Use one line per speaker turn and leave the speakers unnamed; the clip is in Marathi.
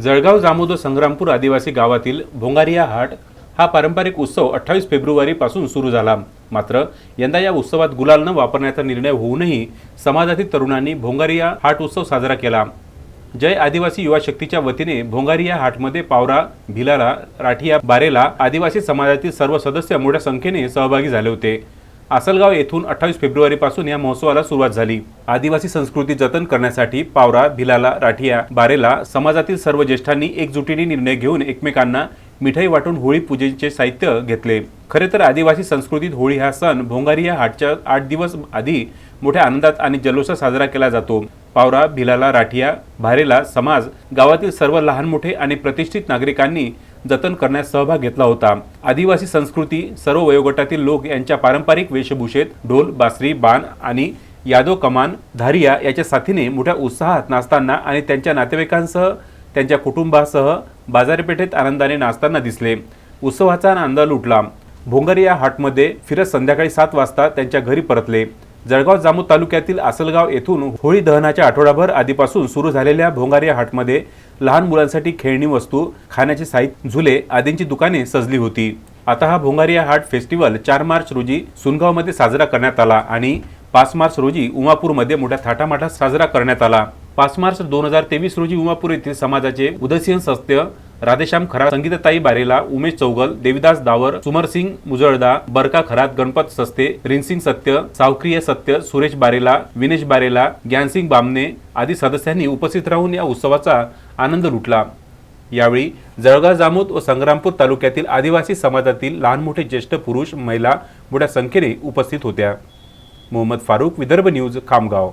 जळगाव जामोद संग्रामपूर आदिवासी गावातील भोंगारिया हाट हा पारंपरिक उत्सव अठ्ठावीस फेब्रुवारीपासून सुरू झाला. मात्र यंदा या उत्सवात गुलाल न वापरण्याचा निर्णय होऊनही समाजातील तरुणांनी भोंगारिया हाट उत्सव साजरा केला. जय आदिवासी युवा शक्तीच्या वतीने भोंगारिया हाटमध्ये पावरा भिलाला राठिया बारेला आदिवासी समाजातील सर्व सदस्य मोठ्या संख्येने सहभागी झाले होते. आसलगाव येथून अठ्ठावीस फेब्रुवारीपासून या महोत्सवाला सुरुवात झाली. आदिवासी संस्कृती जतन करण्यासाठी पावरा भिलाला राठिया बारेला समाजातील सर्व ज्येष्ठांनी एकजुटीने निर्णय घेऊन एकमेकांना मिठाई वाटून होळी पूजेचे साहित्य घेतले. खरे तर आदिवासी संस्कृतीत होळी हा सण भोंगारी या हाटच्या आठ दिवस आधी मोठ्या आनंदात आणि जल्लोषात साजरा केला जातो. पावरा भिलाला राठिया भारेला समाज गावातील सर्व लहान मोठे आणि प्रतिष्ठित नागरिकांनी जतन करण्यास सहभाग घेतला होता. आदिवासी संस्कृती सर्व वयोगटातील लोक यांच्या पारंपरिक वेशभूषेत ढोल बासरी बाण आणि यादव कमान धारिया याच्या साथीने मोठ्या उत्साहात नाचताना आणि त्यांच्या नातेवाईकांसह त्यांच्या कुटुंबासह बाजारपेठेत आनंदाने नाचताना दिसले. उत्सवाचा आनंद लुटला. भोंगरिया हाटमध्ये फिरत संध्याकाळी सात वाजता त्यांच्या घरी परतले. जळगाव जामोद तालुक्यातील आसलगाव येथून होळी दहनाच्या आठवडाभर आधीपासून सुरू झालेल्या भोंगारिया हाटमध्ये लहान मुलांसाठी खेळणी वस्तू खाण्याचे साहित्य झुले आदींची दुकाने सजली होती. आता हा भोंगारिया हाट फेस्टिवल चार मार्च रोजी सुनगावमध्ये साजरा करण्यात आला आणि पाच मार्च रोजी उमापूरमध्ये मोठ्या थाटामाटात साजरा करण्यात आला. पाच मार्च दोन हजार तेवीस रोजी उमापूर येथील समाजाचे उदयसिंह सत्य राधेश्याम खरा संगीतताई बारेला उमेश चौगल देविदास दावर सुमरसिंग मुजळदा बरका खरात गणपत सस्ते रिनसिंग सत्य सावक्रिय सत्य सुरेश बारेला विनेश बारेला ज्ञानसिंग बामने आदी सदस्यांनी उपस्थित राहून या उत्सवाचा आनंद लुटला. यावेळी जळगाव जामोद व संग्रामपूर तालुक्यातील आदिवासी समाजातील लहान मोठे ज्येष्ठ पुरुष महिला मोठ्या संख्येने उपस्थित होत्या. मोहम्मद फारूक विदर्भ न्यूज खामगाव.